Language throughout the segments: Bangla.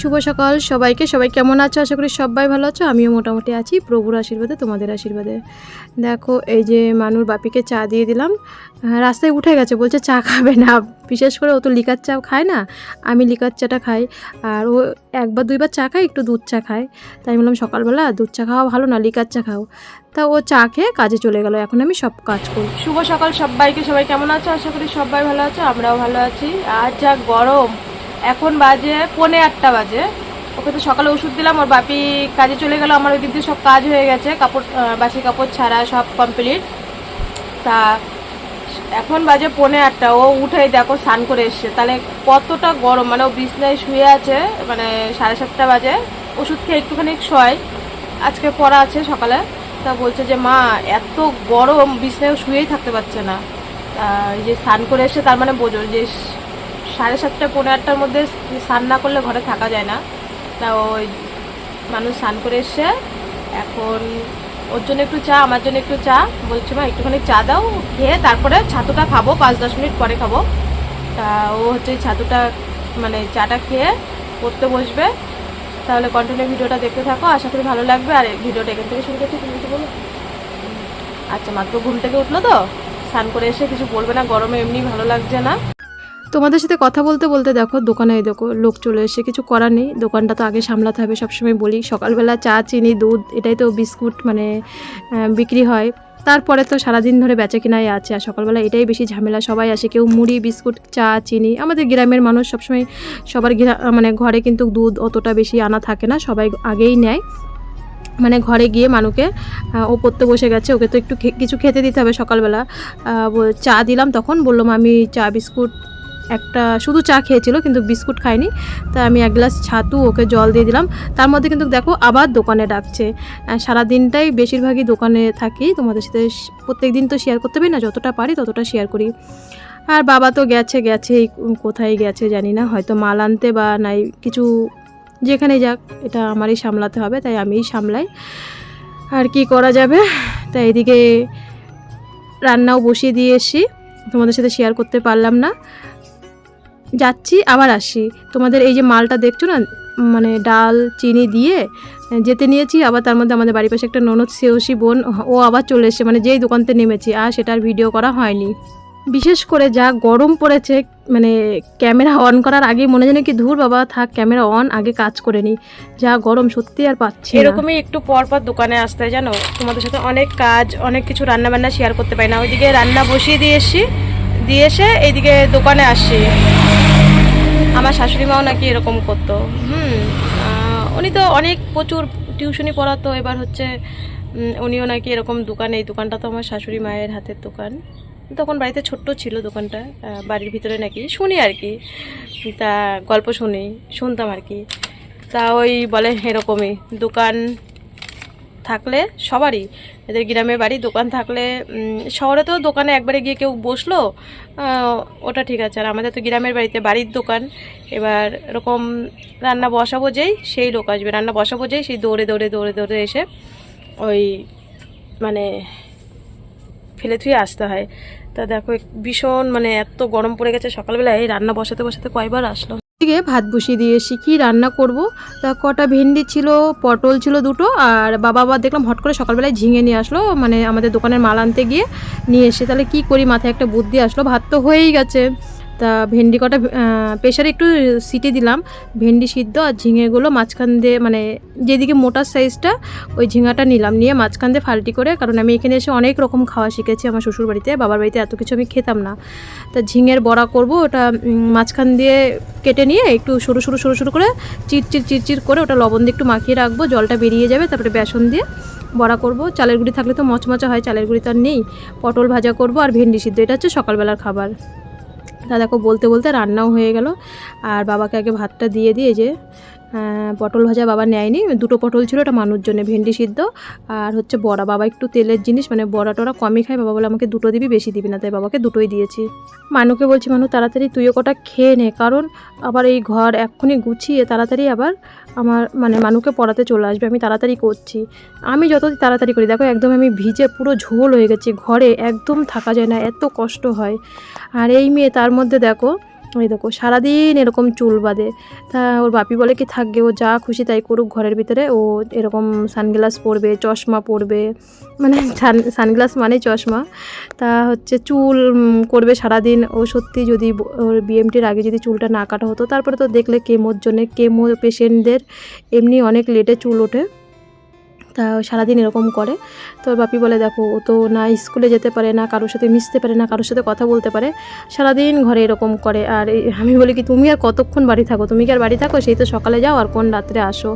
শুভ সকাল সবাইকে। সবাই কেমন আছো? আশা করি সবাই ভালো আছো। আমিও মোটামুটি আছি। প্রভুর আশীর্বাদে, তোমাদের আশীর্বাদে। দেখো, এই যে মানুর বাপিকে চা দিয়ে দিলাম। রাস্তায় উঠে গেছে, বলছে চা খাবে না। বিশেষ করে ও তো লিকার চা খায় না। আমি লিকার চাটা খাই। আর ও একবার দুইবার চা খায়, একটু দুধ চা খায়। তাই বললাম, সকালবেলা দুধ চা খাওয়া ভালো না, লিকার চা খাও। তা ও চা খেয়ে কাজে চলে গেল। এখন আমি সব কাজ করি। শুভ সকাল সবাইকে। সবাই কেমন আছো? আশা করি সবাই ভালো আছো, আমরাও ভালো আছি। আর যা গরম এখন বাজে পৌনে আটটা বাজে। ওকে তো সকালে ওষুধ দিলাম, ওর বাপি কাজে চলে গেল, আমার ওই দিক দিয়ে সব কাজ হয়ে গেছে, কাপড় বাসি কাপড় ছাড়া সব কমপ্লিট তা এখন বাজে পৌনে আটটা, ও উঠেই দেখো স্নান করে এসছে। তাহলে কতটা গরম মানে ও বিছনায় শুয়ে আছে মানে সাড়ে সাতটা বাজে, ওষুধ খেয়ে একটুখানি শোয়। আজকে পড়া আছে সকালে, তা বলছে যে, মা, এত গরম, বিছনায় শুয়েই থাকতে পারছে না। এই যে স্নান করে এসে তার মানে বোঝো যে সাড়ে সাতটা পনেরো আটটার মধ্যে স্নান না করলে ঘরে থাকা যায় না। তা ওই মানুষ স্নান করে এসছে এখন ওর জন্য একটু চা, আমার জন্য একটু চা। বলছে মা একটুখানি চা দাও, খেয়ে তারপরে ছাতুটা খাব, পাঁচ, দশ মিনিট পরে খাব। তা ও হচ্ছে ছাতুটা মানে চাটা খেয়ে পড়তে বসবে। তাহলে কন্টিনিউ ভিডিওটা দেখতে থাকো, আশা করি ভালো লাগবে। আর ভিডিওটা এখান থেকে শুরু করতে তুমি কিছু বলো? আচ্ছা মাত্র ঘুম থেকে উঠল তো? স্নান করে এসে কিছু বলবে না, গরমে এমনি ভালো লাগছে না। তোমাদের সাথে কথা বলতে বলতে দেখো, দোকানে দেখো লোক চলে এসে কিছু করার নেই, দোকানটা তো আগে সামলাতে হবে, সবসময় বলি। সকালবেলা চা, চিনি, দুধ, এটাই তো বিস্কুট মানে বিক্রি হয়। তারপরে তো সারাদিন ধরে বেচা কিনাই আছে, আর সকালবেলা এটাই বেশি ঝামেলা। সবাই আসে, কেউ মুড়ি, বিস্কুট, চা, চিনি। আমাদের গ্রামের মানুষ সবসময় সবার মানে ঘরে কিন্তু দুধ অতটা বেশি আনা থাকে না, সবাই আগেই নেয়। মানে ঘরে গিয়ে মানুকে ও পড়তে বসে গেছে, ওকে তো একটু কিছু খেতে দিতে হবে সকালবেলা। চা দিলাম তখন বললাম আমি চা, বিস্কুট একটা শুধু চা খেয়েছিল, কিন্তু বিস্কুট খায়নি। তা আমি এক গ্লাস ছাতু ওকে জল দিয়ে দিলাম। তার মধ্যে কিন্তু দেখো আবার দোকানে ডাকছে। সারাদিনটাই বেশিরভাগই দোকানে থাকি। তোমাদের সাথে প্রত্যেক দিন তো শেয়ার করতে পারি না, যতটা পারি ততটা শেয়ার করি। আর বাবা তো গেছে গেছে কোথায় গেছে জানি না। হয়তো মাল আনতে বা নাই, কিছু যেখানে যাক, এটা আমারই সামলাতে হবে, তাই আমিই সামলাই। আর কি করা যাবে? তাই এদিকে রান্নাও বসিয়ে দিয়ে এসছি। তোমাদের সাথে শেয়ার করতে পারলাম না। যাচ্ছি, আবার আসি। তোমাদের এই যে মালটা দেখছ না মানে ডাল, চিনি দিয়ে যেতে নিয়েছি, আবার তার মধ্যে আমাদের বাড়ির পাশে একটা ননদ সেওসি বোন, ও আবার চলে এসেছে মানে যেই দোকানতে নেমেছি, আর সেটার ভিডিও করা হয়নি। বিশেষ করে যা গরম পড়েছে মানে ক্যামেরা অন করার আগে মনে যেন কি ধুর বাবা, থাক ক্যামেরা অন, আগে কাজ করে নি। যা গরম সত্যি আর পাচ্ছি এরকমই একটু পর পর দোকানে আসতে জানো? তোমাদের সাথে অনেক কাজ, অনেক কিছু রান্না বান্না শেয়ার করতে পারি না। ওইদিকে রান্না বসিয়ে দিয়ে এসছি দিয়ে এসে এইদিকে দোকানে আসছি আমার শাশুড়ি মাও নাকি এরকম করতো। হুম উনি তো অনেক প্রচুর টিউশনি পড়াতো। এবার হচ্ছে উনিও নাকি এরকম দোকান, এই দোকানটা তো আমার শাশুড়ি মায়ের হাতের দোকান। তখন বাড়িতে ছোট্ট ছিল দোকানটা বাড়ির ভিতরে নাকি। শুনি আর কি, তা গল্প শুনি, শুনতাম আর কি। তা ওই বলে এরকমই, দোকান থাকলে সবারই। এদের গ্রামের বাড়ি, দোকান থাকলে শহরে তো দোকানে একবারে গিয়ে কেউ বসল ওটা ঠিক আছে। আর আমাদের তো গ্রামের বাড়িতে বাড়ির দোকান। এবার এরকম রান্না বসাবো যেই, সেই লোক আসবে। রান্না বসাবো যেই, সেই দৌড়ে দৌড়ে দৌড়ে দৌড়ে এসে ওই মানে ফেলে থুয়ে আসতে হয়। তা দেখো ভীষণ মানে এত গরম পড়ে গেছে সকালবেলায়। রান্না বসাতে বসাতে কয়বার আসলো? দিকে ভাত বসিয়ে দিয়ে এসি কী রান্না করব? তা কটা ভেন্ডি ছিল, পটল ছিল দুটো, আর বাবা আবার দেখলাম হট করে সকালবেলায় ঝিঙে নিয়ে আসলো মানে আমাদের দোকানের মাল আনতে গিয়ে নিয়ে এসে তাহলে কী করি? মাথায় একটা বুদ্ধি আসলো, ভাত তো হয়েই গেছে। তা ভেন্ডি কটা প্রেশারে একটু সিটি দিলাম, ভেন্ডি সিদ্ধ আর ঝিঙেগুলো মাঝখান দিয়ে মানে যেদিকে মোটার সাইজটা ওই ঝিঙাটা নিলাম, নিয়ে মাঝখান দিয়ে ফাল্টি করে, কারণ আমি এখানে এসে অনেক রকম খাওয়া শিখেছি আমার শ্বশুর বাড়িতে বাবার বাড়িতে এত কিছু আমি খেতাম না। তা ঝিঙের বড়া করব, ওটা মাঝখান দিয়ে কেটে নিয়ে একটু সরু সরু সরু সরু করে চিরচির চিরচির করে ওটা লবণ দিয়ে একটু মাখিয়ে রাখব, জলটা বেরিয়ে যাবে, তারপরে বেসন দিয়ে বড়া করব। চালের গুঁড়ি থাকলে তো মচমচা হয়, চালের গুঁড়ি তো আর নেই। পটল ভাজা করব আর ভেন্ডি সিদ্ধ, এটা হচ্ছে সকালবেলার খাবার। দেখো বলতে বলতে রান্নাও হয়ে গেল। আর বাবাকে আগে ভাতটা দিয়ে দিয়ে যে পটল ভাজা বাবা নেয়নি। দুটো পটল ছিল ওটা মানুষ জন্য, ভেন্ডি সিদ্ধ। আর হচ্ছে বড়া, বাবা একটু তেলের জিনিস মানে বড়া টড়া কমই খায়, বাবা বলে আমাকে দুটো দিবি, বেশি দিবি না, তাই বাবাকে দুটোই দিয়েছি। মানুকে বলছি, মানু, তাড়াতাড়ি তুইও কটা খেয়ে নে। কারণ আবার এই ঘর এক্ষুনি গুছিয়ে তাড়াতাড়ি আবার আমার মানে মানুকে পড়াতে চলে আসবে, আমি তাড়াতাড়ি করছি। আমি যত তাড়াতাড়ি করি, দেখো একদম আমি ভিজে পুরো ঝোল হয়ে গেছি, ঘরে একদম থাকা যায় না, এত কষ্ট হয়। আর এই মেয়ে তার মধ্যে দেখো ওই দেখো, সারাদিন এরকম চুল বাঁধে। তা ওর বাপি বলে কি থাকবে, ও যা খুশি তাই করুক ঘরের ভিতরে। ও এরকম সানগ্লাস পরবে, চশমা পরবে। মানে সান- সানগ্লাস মানে চশমা। তা হচ্ছে চুল করবে সারাদিন। ও সত্যি যদি ওর বিএমটির আগে যদি চুলটা না কাটা হতো, তারপরে তো দেখলে কেমোর জন্যে, কেমো পেশেন্টদের এমনি অনেক লেটে চুল ওঠে। তা সারাদিন এরকম করে। তো বাপি বলে, দেখো, ও তো না স্কুলে যেতে পারে, না কারোর সাথে মিশতে পারে, না কারোর সাথে কথা বলতে পারে। সারাদিন ঘরে এরকম করে। আর আমি বলি কি, তুমি আর কতক্ষণ বাড়ি থাকো? তুমি কি আর বাড়ি থাকো? সেই তো সকালে যাও আর কোন রাত্রে আসো?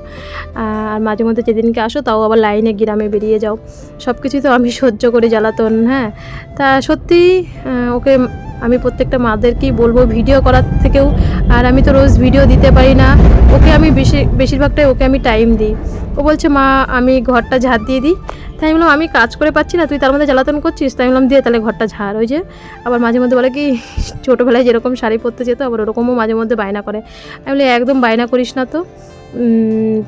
আর মাঝে মধ্যে যেদিনকে আসো, তাও আবার লাইনে গ্রামে বেরিয়ে যাও। সব কিছুই তো আমি সহ্য করি, জ্বালাতন হ্যাঁ। তা সত্যি ওকে আমি প্রত্যেকটা মাদেরকেই বলব ভিডিও করার থেকেও, আর আমি তো রোজ ভিডিও দিতে পারি না। ওকে আমি বেশি, বেশিরভাগটাই ওকে আমি টাইম দিই। ও বলছে, মা, আমি ঘরটা ঝাড় দিয়ে দিই। তাই বললাম, আমি কাজ করে পাচ্ছি না, তুই তার মধ্যে জ্বালাতন করছিস? তাই বললাম দিয়ে তাহলে ঘরটা ঝাড়। ওই যে, আবার মাঝে মধ্যে বলে কি, ছোটোবেলায় যেরকম শাড়ি পরতে যেত, আবার ওরকমও মাঝে মধ্যে বায়না করে। আমি বলি, একদম বায়না করিস না তো।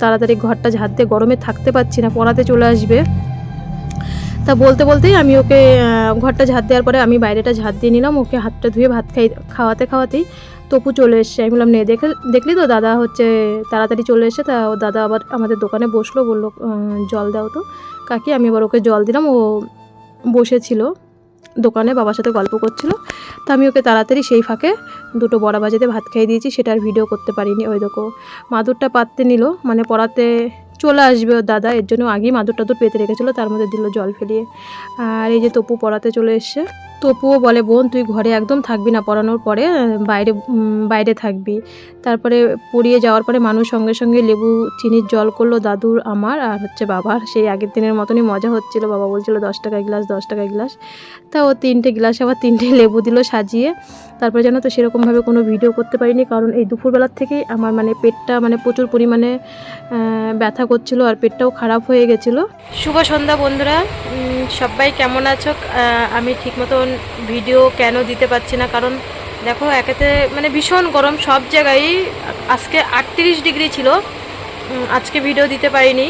তাড়াতাড়ি ঘরটা ঝাড় দিয়ে গরমে থাকতে পারছি না, পড়াতে চলে আসবে। তা বলতে বলতেই আমি ওকে ঘরটা ঝাড় দেওয়ার পরে আমি বাইরেটা ঝাড় দিয়ে নিলাম, ওকে হাতটা ধুয়ে ভাত খাই, খাওয়াতে খাওয়াতেই তপু চলে এসছে। আমি বললাম, নে, দেখে, দেখলি তো দাদা হচ্ছে তাড়াতাড়ি চলে এসে তা ও দাদা আবার আমাদের দোকানে বসল, বলল জল দাও তো। কাকি, আমি আবার ওকে জল দিলাম, ও বসেছিল দোকানে, বাবার সাথে গল্প করছিল। তা আমি ওকে তাড়াতাড়ি সেই ফাঁকে দুটো বড়া বাজাতে ভাত খাইয়ে দিয়েছি সেটার ভিডিও করতে পারিনি, ওই দেখো। মাদুরটা পাততে নিল মানে পড়াতে চলে আসবে ওর দাদা। এর জন্য আগেই মাদুর টাদুর পেতে রেখেছিল, তার মধ্যে দিল জল ফেলিয়ে। আর এই যে তপু পড়াতে চলে এসছে। তপুও বলে, বোন, তুই ঘরে একদম থাকবি না পড়ানোর পরে, বাইরে বাইরে থাকবি। তারপরে পড়িয়ে যাওয়ার পরে মানুষ সঙ্গে সঙ্গে লেবু, চিনির জল করল দাদুর, আমার আর হচ্ছে বাবার। সেই আগের দিনের মতনই মজা হচ্ছিল। বাবা বলছিল, দশ টাকা গ্লাস, দশ টাকা গ্লাস। তা ও তিনটে গ্লাস, আবার তিনটে লেবু দিল সাজিয়ে। তারপরে যেন তো, সেরকমভাবে কোনো ভিডিও করতে পারিনি, কারণ এই দুপুরবেলার থেকেই আমার মানে পেটটা মানে প্রচুর পরিমাণে ব্যথা করছিল আর পেটটাও খারাপ হয়ে গেছিল। শুভ সন্ধ্যা বন্ধুরা। সবাই কেমন আছো? আমি ঠিক মতন ভিডিও কেন দিতে পারছি না? কারণ দেখো, একেতে মানে ভীষণ গরম সব জায়গায়। আজকে আটত্রিশ ডিগ্রি ছিল। আজকে ভিডিও দিতে পারিনি।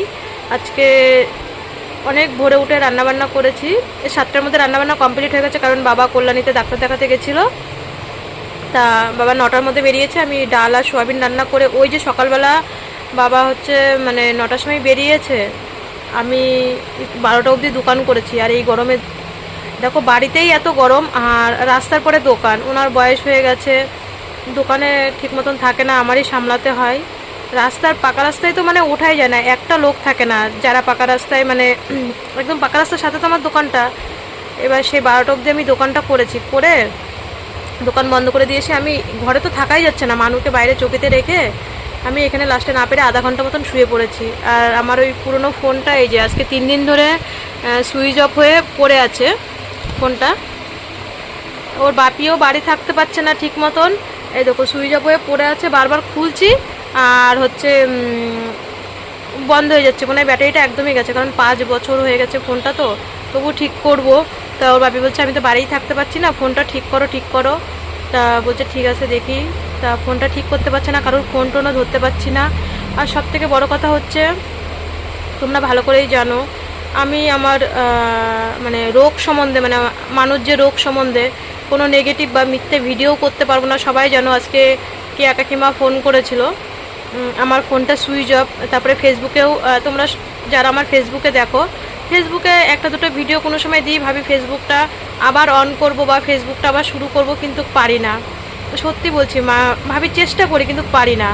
আজকে অনেক ভোরে উঠে রান্নাবান্না করেছি। সাতটার মধ্যে রান্নাবান্না কমপ্লিট হয়ে গেছে, কারণ বাবা কল্যাণীতে ডাক্তার দেখাতে গেছিল। তা বাবা নটার মধ্যে বেরিয়েছে, আমি ডাল আর সোয়াবিন রান্না করে, ওই যে সকালবেলা বাবা হচ্ছে মানে নটার সময় বেরিয়েছে আমি বারোটা অবধি দোকান করেছি আর এই গরমে, দেখো বাড়িতেই এত গরম আর রাস্তার পরে দোকান। ওনার বয়স হয়ে গেছে, দোকানে ঠিক মতন থাকে না, আমারই সামলাতে হয়। রাস্তার পাকা রাস্তায় তো মানে ওঠাই যায় না, একটা লোক থাকে না, যারা পাকা রাস্তায় মানে একদম পাকা রাস্তার সাথে তো আমার দোকানটা। এবার সেই বারোটা অবধি আমি দোকানটা করেছি, করে দোকান বন্ধ করে দিয়েছি। আমি, ঘরে তো থাকাই যাচ্ছে না, মানুষকে বাইরে চকিতে রেখে আমি এখানে লাস্টে না পেরে আধা ঘণ্টা মতন শুয়ে পড়েছি। আর আমার ওই পুরনো ফোনটা এই যে, আজকে তিন দিন ধরে সুইচ অফ হয়ে পড়ে আছে ফোনটা। ওর বাপিও বাড়ি থাকতে পারছে না ঠিক মতন। এই দেখো সুইচ অফ হয়ে পড়ে আছে, বারবার খুলছি, আর হচ্ছে বন্ধ হয়ে যাচ্ছে। মনে ব্যাটারিটা একদমই গেছে, কারণ পাঁচ বছর হয়ে গেছে ফোনটা তো। তবু ঠিক করব। তা ওর বাপি বলছে, আমি তো বাড়িই থাকতে পারছি না, ফোনটা ঠিক করো ঠিক করো। তা বলছে, ঠিক আছে, দেখি। তা ফোনটা ঠিক করতে পারছে না, কারোর ফোন টোনও ধরতে পারছি না। আর সব থেকে বড় কথা হচ্ছে, তোমরা ভালো করেই জানো, আমি আমার মানে রোগ সম্বন্ধে মানে মানুষ যে রোগ সম্বন্ধে কোনো নেগেটিভ বা মিথ্যে ভিডিও করতে পারব না, সবাই জানো আজকে কে কাকিমা ফোন করেছিল। আমার ফোনটা সুইচ অফ তারপরে ফেসবুকেও তোমরা যারা আমার ফেসবুকে দেখো, ফেসবুকে একটা দুটো ভিডিও কোনো সময় দিই, ভাবি ফেসবুকটা আবার অন করব বা ফেসবুকটা আবার শুরু করব, কিন্তু পারি না। সত্যি বলছি, মা, ভাবি চেষ্টা করি কিন্তু পারি না।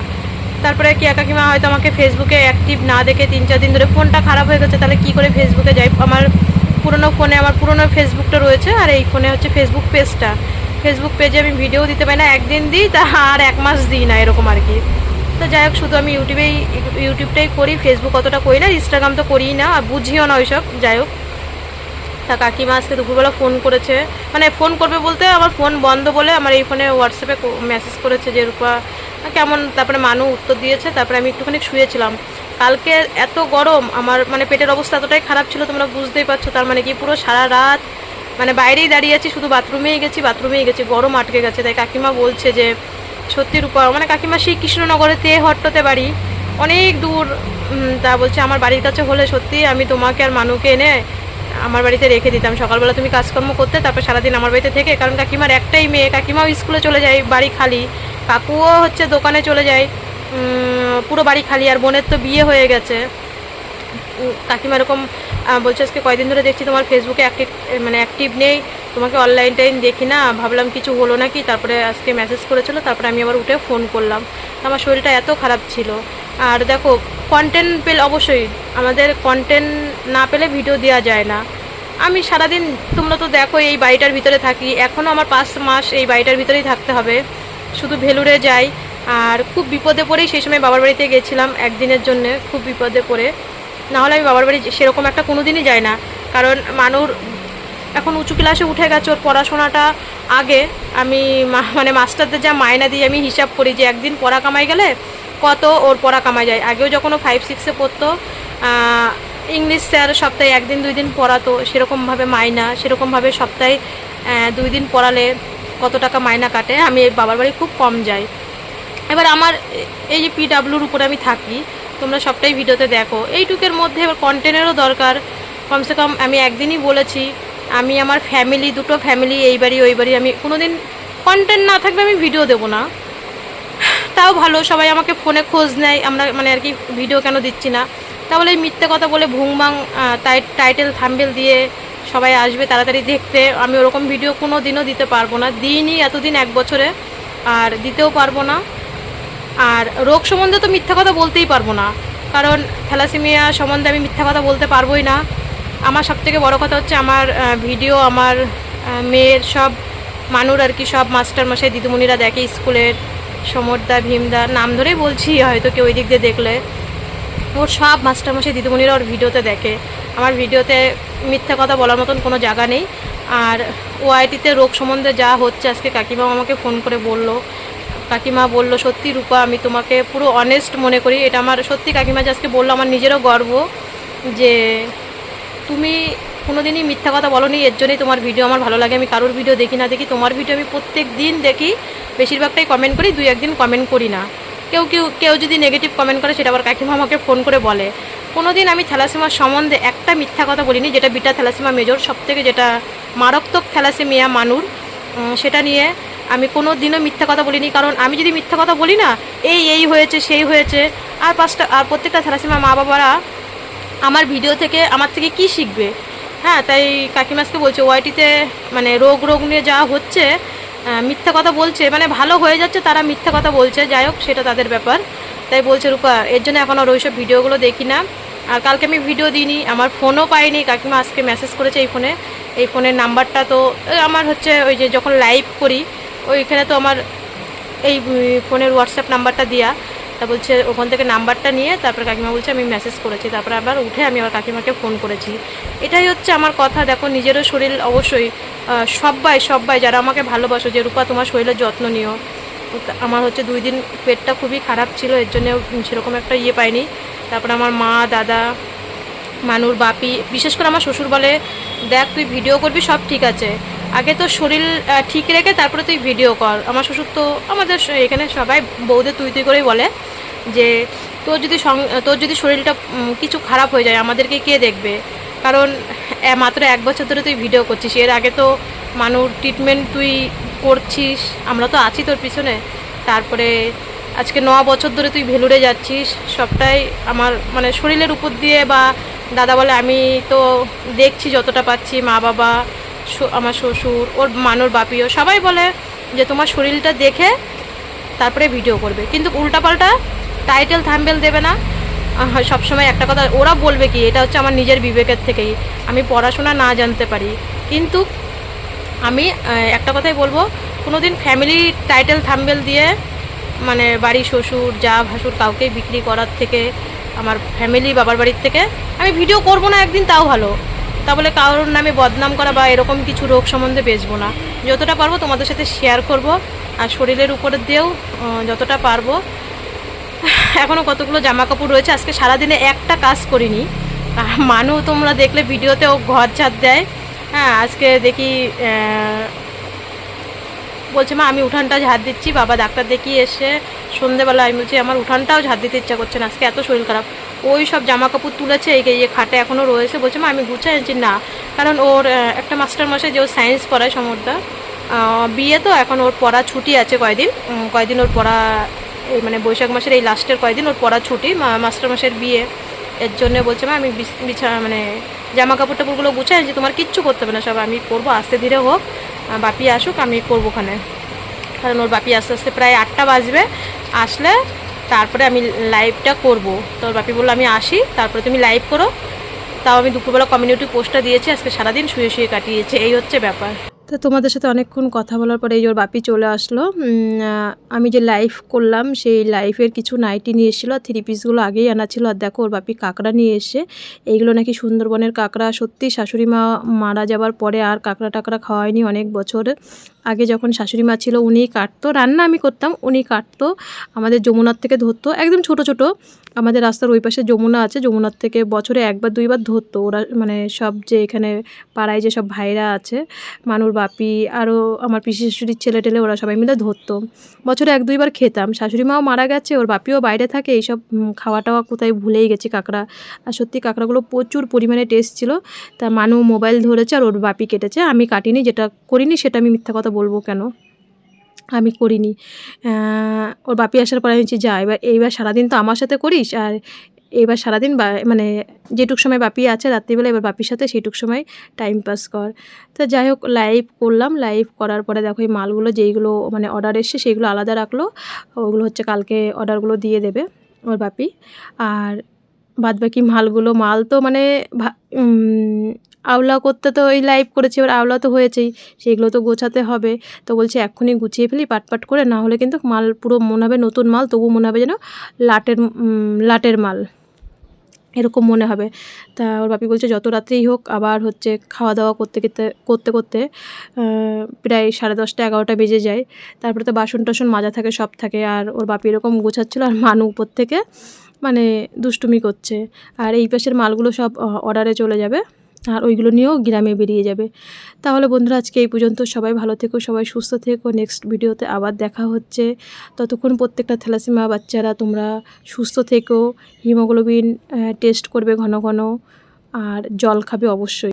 তারপরে কি কাকিমা হয়তো আমাকে ফেসবুকে অ্যাক্টিভ না দেখে তিন চার দিন ধরে ফোনটা খারাপ হয়ে গেছে, তাহলে কি করে ফেসবুকে যাই? আমার পুরনো ফোনে, আমার পুরনো ফেসবুকটা রয়েছে আর এই ফোনে হচ্ছে ফেসবুক পেজটা ফেসবুক পেজে আমি ভিডিও দিতে পারি না, একদিন দিই, তা আর এক মাস দিই না, এরকম আর কি। তো যাই হোক, শুধু আমি ইউটিউবেই ইউটিউবটাই করি ফেসবুক অতটা করি না ইনস্টাগ্রাম তো করিই না, আর বুঝিও না ওইসব, যাই হোক। তা কাকিমা আজকে দুপুরবেলা ফোন করেছে। মানে ফোন করবে বলতে আমার ফোন বন্ধ বলে আমার এই ফোনে হোয়াটসঅ্যাপে মেসেজ করেছে যে, রূপা, কেমন? তারপরে মানু উত্তর দিয়েছে, তারপরে আমি একটুখানি শুয়েছিলাম। কালকে এত গরম, আমার মানে পেটের অবস্থা এতটাই খারাপ ছিল, তোমরা বুঝতেই পারছ, তার মানে কি পুরো সারা রাত মানে বাইরেই দাঁড়িয়ে আছি, শুধু বাথরুমেই গেছি বাথরুমেই গেছি, গরম আটকে গেছে। তাই কাকিমা বলছে যে, সত্যি রূপা মানে কাকিমা সেই কৃষ্ণনগরে তে হট্টতে বাড়ি, অনেক দূর তা বলছে, আমার বাড়ির কাছে হলে সত্যি আমি তোমাকে আর মানুকে এনে আমার বাড়িতে রেখে দিতাম। সকালবেলা তুমি কাজকর্ম করতে, তারপর সারাদিন আমার বাড়িতে থেকে, কারণ কাকিমার একটাই মেয়ে, কাকিমাও স্কুলে চলে যায় বাড়ি খালি। কাকুও হচ্ছে দোকানে চলে যায় পুরো বাড়ি খালি, আর বোনের তো বিয়ে হয়ে গেছে। কাকিমা এরকম বলছে আজকে কয়দিন ধরে দেখছি তোমার ফেসবুকে অ্যাক্টিভ মানে অ্যাক্টিভ নেই, তোমাকে অনলাইন টাইম দেখি না, ভাবলাম কিছু হলো নাকি, তারপরে আজকে মেসেজ করেছিল, তারপরে আমি আবার উঠে ফোন করলাম। আমার শরীরটা এত খারাপ ছিল। আর দেখো কন্টেন্ট পেলে অবশ্যই, আমাদের কন্টেন্ট না পেলে ভিডিও দেওয়া যায় না। আমি সারাদিন, তোমরা তো দেখো এই বাড়িটার ভিতরে থাকি এখনও আমার পাঁচ মাস এই বাড়িটার ভিতরেই থাকতে হবে। শুধু ভেলুরে যাই, আর খুব বিপদে পড়েই সেই সময় বাবার বাড়িতে গেছিলাম একদিনের জন্য, খুব বিপদে পড়ে। নাহলে আমি বাবার বাড়ি সেরকম একটা কোনো দিনই যাই না, কারণ মানুর এখন উঁচু ক্লাসে উঠে গেছে, ওর পড়াশোনাটা আগে। আমি মানে মাস্টারদের যা মায়না দিয়ে আমি হিসাব করি যে একদিন পড়া কামাই গেলে কত ওর পড়া কামাই যায়? আগেও যখন ও ফাইভ সিক্সে পড়তো ইংলিশ স্যার সপ্তাহে একদিন, দুই দিন পড়াতো, সেরকমভাবে মাইনা, সেরকমভাবে সপ্তাহে দুই দিন পড়ালে কত টাকা মাইনা কাটে? আমি এই বাবার বাড়ি খুব কম যাই। এবার আমার এই যে পিডাব্লিউর উপরে আমি থাকি, তোমরা সবটাই ভিডিওতে দেখো। এইটুকের মধ্যে এবার কন্টেনেরও দরকার। কমসে কম আমি একদিনই বলেছি, আমি আমার ফ্যামিলি দুটো ফ্যামিলি এই বাড়ি, ওই বাড়ি, আমি কোনো দিন কন্টেন্ট না থাকলে আমি ভিডিও দেবো না। তাও ভালো, সবাই আমাকে ফোনে খোঁজ নেয়, আমরা মানে আর কি ভিডিও কেন দিচ্ছি না। তাহলে এই মিথ্যে কথা বলে ভুংবাং টাইটেল থাম্বেল দিয়ে সবাই আসবে তাড়াতাড়ি দেখতে। আমি ওরকম ভিডিও কোনো দিনও দিতে পারব না, দিইনি এতদিন এক বছরে, আর দিতেও পারব না। আর রোগ সম্বন্ধে তো মিথ্যা কথা বলতেই পারব না, কারণ থ্যালাসেমিয়া সম্বন্ধে আমি মিথ্যা কথা বলতে পারবোই না। আমার সবথেকে বড় কথা হচ্ছে আমার ভিডিও আমার মেয়ের সব, মানুর আর কি সব মাস্টার মশাই দিদিমণিরা দেখে স্কুলের সমরদা, ভীমদা, নাম ধরেই বলছি, হয়তো কেউ ওই দিক দিয়ে দেখলে। ওর সব মাস্টারমশাই দিদিমণিরা ওর ভিডিওতে দেখে। আমার ভিডিওতে মিথ্যা কথা বলার মতন কোনো জায়গা নেই। আর ওআইটিতে রোগ সম্বন্ধে যা হচ্ছে, আজকে কাকিমা আমাকে ফোন করে বলল। কাকিমা বলল, সত্যি রূপা, আমি তোমাকে পুরো অনেস্ট মনে করি। এটা আমার সত্যি কাকিমা যে আজকে বলল, আমার নিজেরও গর্ব যে তুমি কোনোদিনই মিথ্যা কথা বলো নি এর জন্যই তোমার ভিডিও আমার ভালো লাগে। আমি কারোর ভিডিও দেখি না, দেখি তোমার ভিডিও আমি প্রত্যেক দিন দেখি। বেশিরভাগটাই কমেন্ট করি, দুই একদিন কমেন্ট করি না। কেউ কেউ কেউ যদি নেগেটিভ কমেন্ট করে, সেটা আবার কাকিমা আমাকে ফোন করে বলে। কোনো দিন আমি থ্যালাসেমার সম্বন্ধে একটা মিথ্যা কথা বলিনি, যেটা বিটা থ্যালাসেমা মেজর সবথেকে যেটা মারাত্মক থ্যালাসেমিয়া মানুর সেটা নিয়ে আমি কোনো দিনও মিথ্যা কথা বলিনি। কারণ আমি যদি মিথ্যা কথা বলি না, এই এই হয়েছে, সেই হয়েছে, আর পাঁচটা, আর প্রত্যেকটা থ্যালাসেমা মা বাবারা আমার ভিডিও থেকে আমার থেকে কি শিখবে? হ্যাঁ তাই কাকিমাসকে বলছে ওয়াইটিতে মানে রোগ রোগ নিয়ে যা হচ্ছে মিথ্যা কথা বলছে মানে ভালো হয়ে যাচ্ছে তারা মিথ্যা কথা বলছে, যাই হোক, সেটা তাদের ব্যাপার। তাই বলছে রূপা, এর জন্য এখন আর ওই সব ভিডিওগুলো দেখি না। আর কালকে আমি ভিডিও দিইনি, আমার ফোনও পাইনি, কাকিমা আজকে মেসেজ করেছে এই ফোনে। এই ফোনের নাম্বারটা তো আমার হচ্ছে ওই যে যখন লাইভ করি, ওইখানে তো আমার এই ফোনের হোয়াটসঅ্যাপ নাম্বারটা দেওয়া তা বলছে ওখান থেকে নাম্বারটা নিয়ে তারপর কাকিমা বলছে আমি মেসেজ করেছি। তারপর আবার উঠে আমি আবার কাকিমাকে ফোন করেছি। এটাই হচ্ছে আমার কথা। দেখো নিজেরও শরীর অবশ্যই আহ, সব্বাই সব্বাই যারা আমাকে ভালোবাসো যে রূপা তোমার শরীরের যত্ন নিও। আমার হচ্ছে দুই দিন পেটটা খুবই খারাপ ছিল এর জন্য সেরকম একটা ইয়ে পাইনি। তারপর আমার মা দাদা মানুর বাপি বিশেষ করে আমার শ্বশুর বলে দেখ তুই ভিডিও করবি সব ঠিক আছে। আগে তো শরীর ঠিক রেখে তারপরে তুই ভিডিও কর। আমার শ্বশুর তো আমাদের এখানে সবাই বৌদের তুই তুই করেই বলে যে, তোর যদি তোর যদি শরীরটা কিছু খারাপ হয়ে যায়, আমাদেরকে কে দেখবে? কারণ মাত্র এক বছর ধরে তুই ভিডিও করছিস। এর আগে তো মানুষ ট্রিটমেন্ট তুই করছিস। আমরা তো আছি তোর পিছনে। তারপরে আজকে ন বছর ধরে তুই ভেলুরে যাচ্ছিস। সবটাই আমার মানে শরীরের উপর দিয়ে বা দাদা বলে আমি তো দেখছি যতটা পাচ্ছি মা বাবা আমার শ্বশুর, ওর মানুর বাপিও সবাই বলে যে তোমার শরীরটা দেখে তারপরে ভিডিও করবে। কিন্তু উল্টাপাল্টা টাইটেল থাম্বেল দেবে না। সবসময় একটা কথা ওরা বলবে কি, এটা হচ্ছে আমার নিজের বিবেকের থেকেই। আমি পড়াশোনা না জানতে পারি। কিন্তু আমি একটা কথাই বলব কোনো দিন ফ্যামিলি টাইটেল থাম্বেল দিয়ে মানে বাড়ি, শ্বশুর, যা ভাসুর কাউকে বিক্রি করার থেকে, আমার ফ্যামিলি বাবার বাড়ির থেকে, আমি ভিডিও করব না একদিন, তাও ভালো। তা বলে কারোর নামে বদনাম করা বা এরকম কিছু রোগ সম্বন্ধে বেচবো না। যতটা পারব তোমাদের সাথে শেয়ার করব আর শরীরের উপরে দিয়েও যতটা পারব। এখনও কতগুলো জামা কাপড় রয়েছে, আজকে সারাদিনে একটা কাজ করিনি। মানু তোমরা দেখলে ভিডিওতেও ঘর ঝাড় দেয়। হ্যাঁ আজকে দেখি বলছে, মা, আমি উঠানটা ঝাড় দিচ্ছি, বাবা ডাক্তার দেখিয়ে এসে সন্ধেবেলা আমি বলছি, আমার উঠানটাও ঝাড় দিতে ইচ্ছা করছে না, আজকে এত শরীর খারাপ। ওই সব জামা কাপড় তুলেছে, এই যে খাটে এখনও রয়েছে, বলছে, মা, আমি গুছাই আনছি। না, কারণ ওর একটা মাস্টার মশাই যে ও সায়েন্স পড়ায় সমরদা বিয়ে তো এখন ওর পড়া ছুটি আছে কয়দিন কয়দিন ওর পড়া, এই মানে বৈশাখ মাসের এই লাস্টের কয়দিন ওর পড়া ছুটি, মা- মাস্টার মশাইয়ের বিয়ে। এর জন্য বলছে, মা, আমি বিছ- বিছানা মানে জামা কাপড় টাপড়গুলো গুছাই যে তোমার কিচ্ছু করতে হবে না সব, আমি করব আস্তে ধীরে হোক। বাপি আসুক, আমি করব ওখানে। কারণ ওর বাপি আস্তে আস্তে প্রায় আটটা বাজবে। আসলে তারপরে আমি লাইভটা করব। তো ওর বাপি বলল, আমি আসি, তারপরে তুমি লাইভ করো। তাও আমি দুপুরবেলা কমিউনিটি পোস্টটা দিয়েছি, আজকে সারাদিন শুয়ে শুয়ে কাটিয়েছে। এই হচ্ছে ব্যাপার। তো তোমাদের সাথে অনেকক্ষণ কথা বলার পরে এই ওর বাপি চলে আসলো আমি যে লাইভ করলাম সেই লাইফের কিছু নাইটি নিয়ে এসেছিল থ্রি পিসগুলো আগেই আনা ছিল। আর দেখো ওর বাপি কাঁকড়া নিয়ে এসে, এইগুলো নাকি সুন্দরবনের কাঁকড়া। সত্যি শাশুড়ি মা মারা যাবার পরে আর কাঁকড়া টাকড়া খাওয়ায়নি অনেক বছর। আগে যখন শাশুড়ি মা ছিল, উনিই কাটতো। রান্না আমি করতাম উনি কাটতো। আমাদের যমুনার থেকে ধরতো। একদম ছোট ছোট। আমাদের রাস্তার ওই পাশে যমুনা আছে। যমুনার থেকে বছরে একবার, দুইবার ধরতো। ওরা মানে সব যে এখানে পাড়ায় যে সব ভাইরা আছে, মানুর বাপি আরও আমার পিসি শাশুড়ির ছেলে টেলে ওরা সবাই মিলে ধরতো। বছরে এক, দুইবার খেতাম। শাশুড়ি মাও মারা গেছে, ওর বাপিও বাইরে থাকে। এইসব খাওয়া টাওয়া কোথায় ভুলেই গেছি কাঁকড়া। আর সত্যি কাঁকড়াগুলো প্রচুর পরিমাণে টেস্ট ছিল। তা মানু মোবাইল ধরেছে আর ওর বাপি কেটেছে। আমি কাটিনি, যেটা করিনি সেটা আমি মিথ্যা কথা বলব কেন? আমি করিনি। ওর বাপি আসার পরে আমি যা, এবার, এইবার সারাদিন তো আমার সাথে করিস, আর এবার সারাদিন বা মানে যেটুক সময় বাপি আছে রাত্রিবেলা, এবার বাপির সাথে সেইটুক সময় টাইম পাস কর। তো যাই হোক লাইভ করলাম। লাইভ করার পরে দেখো, এই মালগুলো যেইগুলো মানে অর্ডার এসছে, সেইগুলো আলাদা রাখল। ওগুলো হচ্ছে কালকে অর্ডারগুলো দিয়ে দেবে ওর বাপি। আর বাদ বাকি মালগুলো, মাল তো মানে আওলা করতে তো ওই লাইভ করেছি, এবার আওলা তো হয়েছেই, সেগুলো তো গোছাতে হবে। তো বলছে, এক্ষুনি গুছিয়ে ফেলি, পাটপাট করে, না হলে কিন্তু মাল পুরো মনে হবে নতুন মাল, তবু মনে হবে যেন লাটের লাটের মাল। এরকম মনে হবে। তা ওর বাপি বলছে, যত রাত্রেই হোক, আবার হচ্ছে খাওয়া দাওয়া করতে করতে করতে করতে প্রায় সাড়ে দশটা, এগারোটা বেজে যায়। তারপরে তো বাসন টাসন মাজা থাকে, সব থাকে, আর ওর বাপি এরকম গোছাচ্ছিলো, আর মানু উপর থেকে মানে দুষ্টুমি করছে। আর এই পাশের মালগুলো সব অর্ডারে চলে যাবে। আর ওইগুলো নিয়েও গ্রামে বেরিয়ে যাবে। তাহলে বন্ধুরা, আজকে এই পর্যন্ত। সবাই ভালো থেকো, সবাই সুস্থ থেকো। নেক্সট ভিডিওতে আবার দেখা হচ্ছে। ততক্ষণ প্রত্যেকটা থ্যালাসিমা বাচ্চারা তোমরা সুস্থ থেকো। হিমোগ্লোবিন টেস্ট করবে ঘন ঘন। আর জল খাবে অবশ্যই।